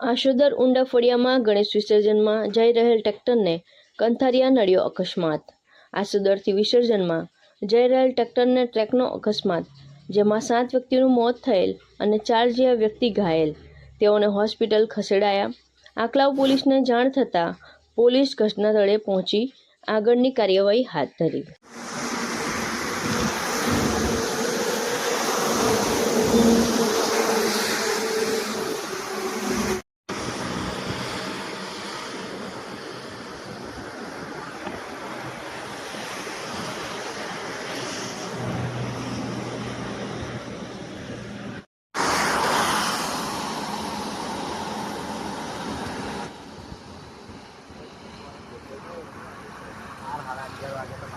આશોદર ઊંડા ફળિયામાં ગણેશ વિસર્જનમાં જઈ રહેલ ટ્રેક્ટરને કંથારિયા નડ્યો અકસ્માત. આશોદરથી વિસર્જનમાં જઈ રહેલ ટ્રેક્ટરને ટ્રેકનો અકસ્માત, જેમાં સાત વ્યક્તિનું મોત થયેલ અને ચાર જેવા વ્યક્તિ ઘાયલ. તેઓને હોસ્પિટલ ખસેડાયા. આકલાવ પોલીસને જાણ થતાં પોલીસ ઘટનાસ્થળે પહોંચી આગળની કાર્યવાહી હાથ ધરી. જય